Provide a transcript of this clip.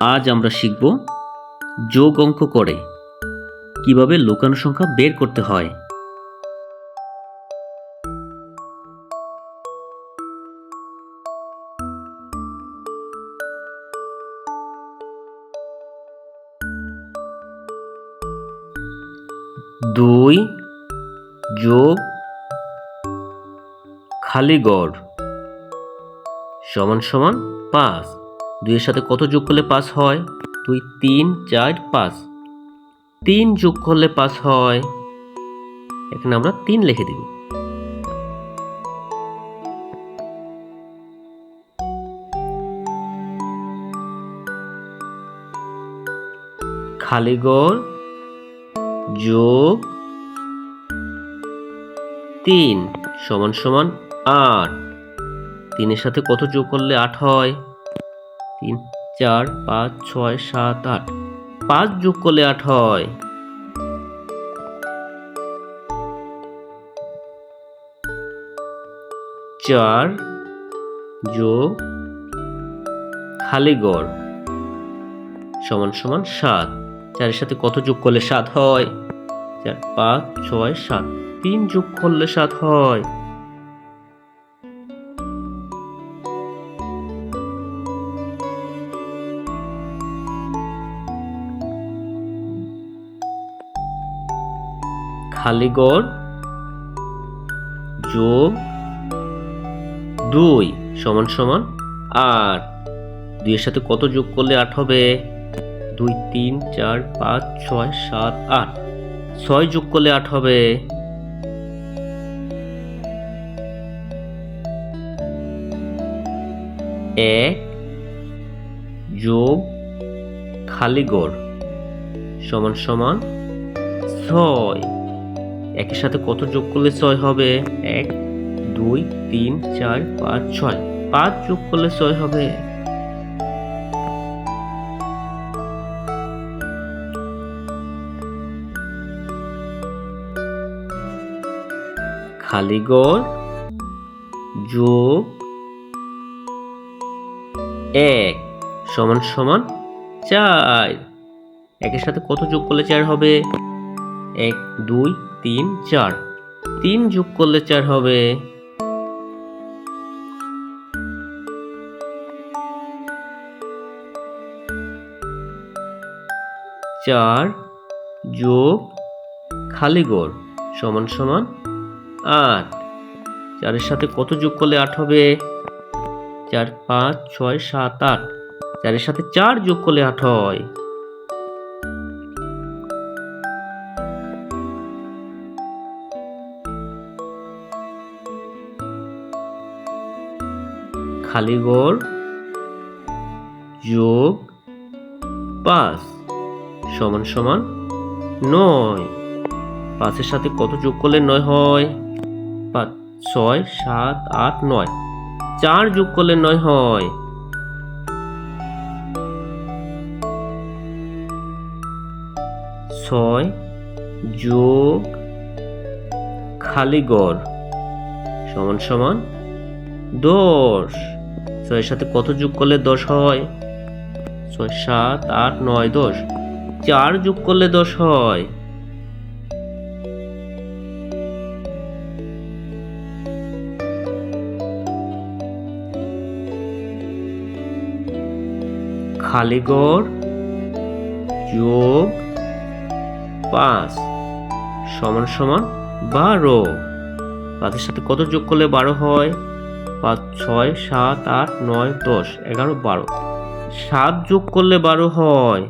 আজ আমরা শিখব যোগ অঙ্ক করে কীভাবে লুকানো সংখ্যা বের করতে হয়। দুই যোগ খালি গড় সমান সমান পাঁচ। দুইয়ের সাথে কত যোগ করলে পাঁচ হয়? দুই, তিন, চার, পাঁচ। তিন যোগ করলে পাঁচ হয়, এখানে আমরা তিন লিখে দিব। খালিগড় যোগ তিন সমান সমান আট। তিনের সাথে কত যোগ করলে আট হয়? তিন, চার, পাঁচ, ছয়, সাত, আট। পাঁচ যোগ করলে আট হয়। চার যোগ খালিগড় সমান সমান সাত। চারের সাথে কত যোগ করলে সাত হয়? চার, পাঁচ, ছয়, সাত। তিন যোগ করলে সাত হয়। খালি গড় যোগ দুই সমান সমান আট। দুইয়ের সাথে কত যোগ করলে আট হবে? দুই, তিন, চার, পাঁচ, ছয়, সাত, আট। ছয় যোগ করলে আট হবে? এক যোগ খালিগড় সমান সমান ছয়। একের সাথে কত যোগ করলে ছয় হবে? এক, দুই, তিন, চার, পাঁচ, ছয়। পাঁচ যোগ করলে ছয় হবে? খালি গড় যোগ এক সমান সমান চার। একের সাথে কত যোগ করলে চার হবে? এক, দুই তিন চার। তিন যোগ করলে চার হবে। চার যোগ খালি গড় সমান সমান আট। চারের সাথে কত যোগ করলে আট হবে? চার, পাঁচ, ছয়, সাত, আট। চারের সাথে চার যোগ করলে আট হয়। খালি গড় যোগ পাঁচ সমান সমান নয়। পাঁচের সাথে কত যোগ করলে নয় হয়? পাঁচ, ছয়, সাত, আট, নয়। চার যোগ করলে নয় হয়। ছয় যোগ খালি গড় সমান সমান দশ। ছয়ের সাথে কত যোগ করলে দশ হয়? ছয়, সাত, আট, নয়, দশ। চার যোগ করলে দশ হয়। খালিগড় যোগ পাঁচ সমান সমান বারো। পাঁচের সাথে কত যোগ করলে বারো হয়? পাঁচ ছয় সাত আট নয় দশ এগারো বারো। সাত যোগ করলে বারো হয়।